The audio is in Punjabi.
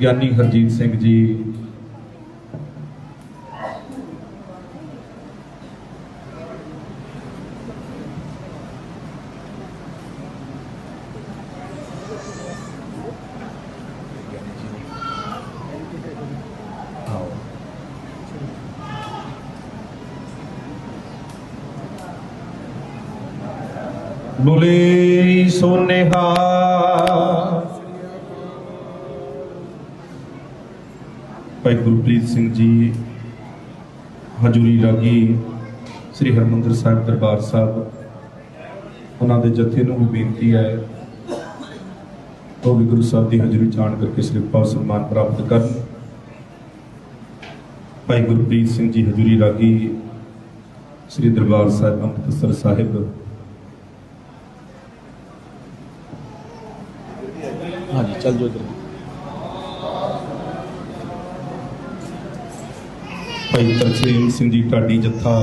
ਗਿਆਨੀ ਹਰਜੀਤ ਸਿੰਘ ਜੀ ਆਓ। ਬੋਲੇ ਭਾਈ ਗੁਰਪ੍ਰੀਤ ਸਿੰਘ ਜੀ, ਹਜੂਰੀ ਰਾਗੀ ਸ੍ਰੀ ਹਰਮੰਦਰ ਸਾਹਿਬ ਦਰਬਾਰ ਸਾਹਿਬ, ਉਹਨਾਂ ਦੇ ਜਥੇ ਨੂੰ ਵੀ ਬੇਨਤੀ ਹੈ, ਉਹ ਵੀ ਗੁਰੂ ਸਾਹਿਬ ਦੀ ਹਜ਼ੂਰੀ ਜਾਣ ਕਰਕੇ ਸਿਰ ਪਾਵ ਸਨਮਾਨ ਪ੍ਰਾਪਤ ਕਰਨ। ਭਾਈ ਗੁਰਪ੍ਰੀਤ ਸਿੰਘ ਜੀ, ਹਜੂਰੀ ਰਾਗੀ ਸ੍ਰੀ ਦਰਬਾਰ ਸਾਹਿਬ ਅੰਮ੍ਰਿਤਸਰ ਸਾਹਿਬ। ਹਾਂਜੀ, ਚੱਲ ਜੋ ਇਧਰ। ਭਾਈ ਤਰਸੇਮ ਸਿੰਘ ਜੀ ਢਾਡੀ ਜੱਥਾ